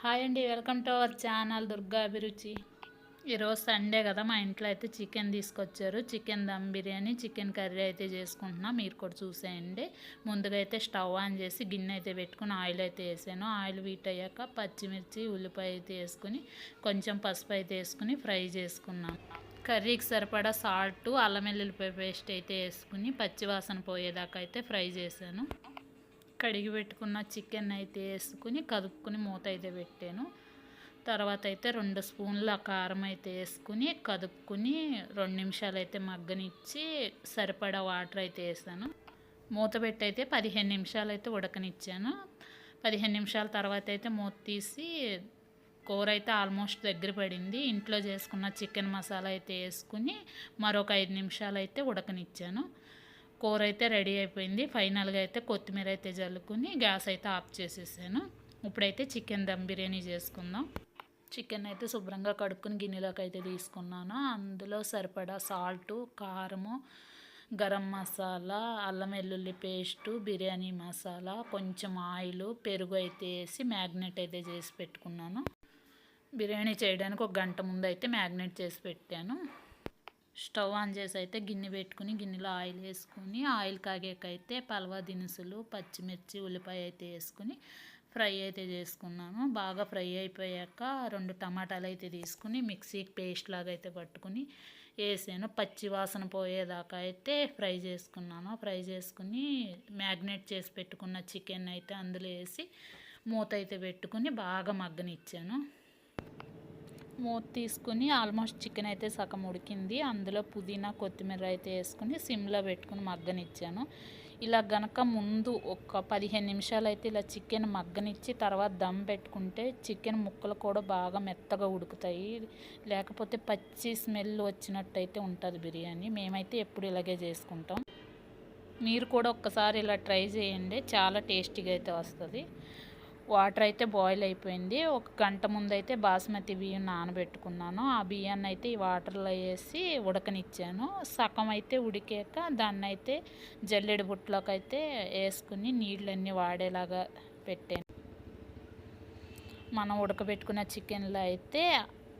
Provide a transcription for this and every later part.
Hi అండి welcome to our channel Durga Abhiruchi. ఈరోజు Sunday కదా మా ఇంట్లో అయితే చికెన్ తీసుకొచ్చారు. Chicken dum biryani chicken curry అయితే చేసుకుంటున్నాం. మీరు కూడా చూసేయండి. ముందుగా అయితే స్టవ్ ఆన్ చేసి గిన్నె అయితే పెట్టుకుని ఆయిల్ అయితే వేసాను. ఆయిల్ వీట్ అయ్యాక పచ్చిమిర్చి ఉల్లిపాయ అయితే వేసుకుని కొంచెం పసుపు అయితే వేసుకుని ఫ్రై చేసుకున్నాను కర్రీకి సరిపడా సాల్ట్ అల్లం వెల్లుల్లిపాయ పేస్ట్ అయితే వేసుకుని పచ్చివాసన పోయేదాకా అయితే ఫ్రై చేశాను. కడిగి పెట్టుకున్న చికెన్ అయితే వేసుకుని కదుపుకుని మూత అయితే పెట్టాను. తర్వాత అయితే రెండు స్పూన్ల కారం అయితే వేసుకుని కదుపుకుని రెండు నిమిషాలు అయితే మగ్గనిచ్చి సరిపడా వాటర్ అయితే వేసాను. మూత పెట్టి అయితే పదిహేను నిమిషాలు అయితే ఉడకనిచ్చాను. పదిహేను నిమిషాల తర్వాత అయితే మూత తీసి కూర అయితే ఆల్మోస్ట్ దగ్గర పడింది. ఇంట్లో చేసుకున్న చికెన్ మసాలా అయితే వేసుకుని మరొక ఐదు నిమిషాలు అయితే ఉడకనిచ్చాను. కూర అయితే రెడీ అయిపోయింది. ఫైనల్గా అయితే కొత్తిమీర అయితే జల్లుకుని గ్యాస్ అయితే ఆఫ్ చేసేసాను. ఇప్పుడైతే చికెన్ దమ్ బిర్యానీ చేసుకుందాం. చికెన్ అయితే శుభ్రంగా కడుక్కుని గిన్నెలోకి అయితే తీసుకున్నాను. అందులో సరిపడా సాల్టు కారము గరం మసాలా అల్లం వెల్లుల్లి పేస్టు బిర్యానీ మసాలా కొంచెం ఆయిల్ పెరుగు అయితే వేసి మ్యాగ్నెట్ అయితే చేసి పెట్టుకున్నాను. బిర్యానీ చేయడానికి ఒక గంట ముందు అయితే మ్యాగ్నెట్ చేసి పెట్టాను. స్టవ్ ఆన్ చేసి అయితే గిన్నె పెట్టుకుని గిన్నెలో ఆయిల్ వేసుకుని ఆయిల్ కాగాకైతే పల్వా దినుసులు పచ్చిమిర్చి ఉల్లిపాయ అయితే వేసుకుని ఫ్రై అయితే చేసుకున్నాను బాగా ఫ్రై అయిపోయాక రెండు టమాటాలు అయితే తీసుకుని మిక్సీకి పేస్ట్ లాగా అయితే పట్టుకుని వేసాను. పచ్చి వాసన పోయేదాకా అయితే ఫ్రై చేసుకున్నాను. ఫ్రై చేసుకుని మ్యాగ్నేట్ చేసి పెట్టుకున్న చికెన్ అయితే అందులో వేసి మూత అయితే పెట్టుకుని బాగా మగ్గనిచ్చాను. మూత తీసుకుని ఆల్మోస్ట్ చికెన్ అయితే సగం ఉడికింది. అందులో పుదీనా కొత్తిమీర అయితే వేసుకుని సిమ్లో పెట్టుకుని మగ్గనిచ్చాను. ఇలా గనక ముందు ఒక పదిహేను నిమిషాలు అయితే ఇలా చికెన్ మగ్గనిచ్చి తర్వాత దమ్ పెట్టుకుంటే చికెన్ ముక్కలు కూడా బాగా మెత్తగా ఉడుకుతాయి. లేకపోతే పచ్చి స్మెల్ వచ్చినట్టు అయితే ఉంటుంది బిర్యానీ. మేమైతే ఎప్పుడు ఇలాగే చేసుకుంటాం. మీరు కూడా ఒక్కసారి ఇలా ట్రై చేయండి. చాలా టేస్టీగా అయితే వస్తుంది. వాటర్ అయితే బాయిల్ అయిపోయింది. ఒక గంట ముందైతే బాస్మతి బియ్యం నానబెట్టుకున్నాను. ఆ బియ్యాన్ని అయితే ఈ వాటర్లో వేసి ఉడకనిచ్చాను. సగం అయితే ఉడికాక దాన్ని అయితే జల్లెడి బుట్టలోకి అయితే వేసుకుని నీళ్ళన్నీ వాడేలాగా పెట్టాను. మనం ఉడకబెట్టుకున్న చికెన్లో అయితే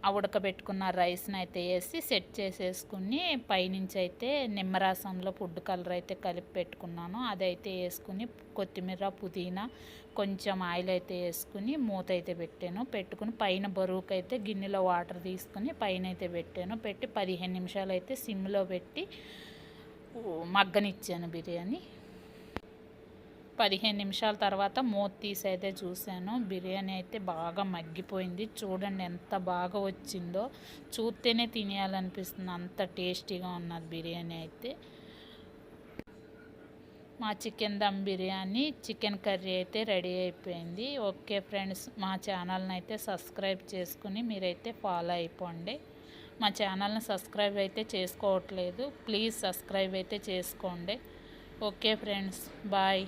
ఆ ఉడకబెట్టుకున్న రైస్ని అయితే వేసి సెట్ చేసేసుకుని పైనుంచి అయితే నిమ్మరసంలో ఫుడ్ కలర్ అయితే కలిపి పెట్టుకున్నాను. అదైతే వేసుకుని కొత్తిమీర పుదీనా కొంచెం ఆయిల్ అయితే వేసుకుని మూత అయితే పెట్టాను. పెట్టుకుని పైన బరువుకి అయితే గిన్నెలో వాటర్ తీసుకుని పైన అయితే పెట్టాను. పెట్టి పదిహేను నిమిషాలు అయితే సిమ్లో పెట్టి మగ్గనిచ్చాను బిర్యానీ. పదిహేను నిమిషాల తర్వాత మూత తీసి అయితే చూశాను. బిర్యానీ అయితే బాగా మగ్గిపోయింది. చూడండి ఎంత బాగా వచ్చిందో. చూస్తేనే తినేయాలనిపిస్తుంది. అంత టేస్టీగా ఉన్నది బిర్యానీ అయితే. మా chicken dum biryani chicken curry అయితే రెడీ అయిపోయింది. ఓకే ఫ్రెండ్స్ మా ఛానల్ని అయితే సబ్స్క్రైబ్ చేసుకుని మీరైతే ఫాలో అయిపోండి. మా ఛానల్ని సబ్స్క్రైబ్ అయితే చేసుకోవట్లేదు. ప్లీజ్ సబ్స్క్రైబ్ అయితే చేసుకోండి. Okay friends bye.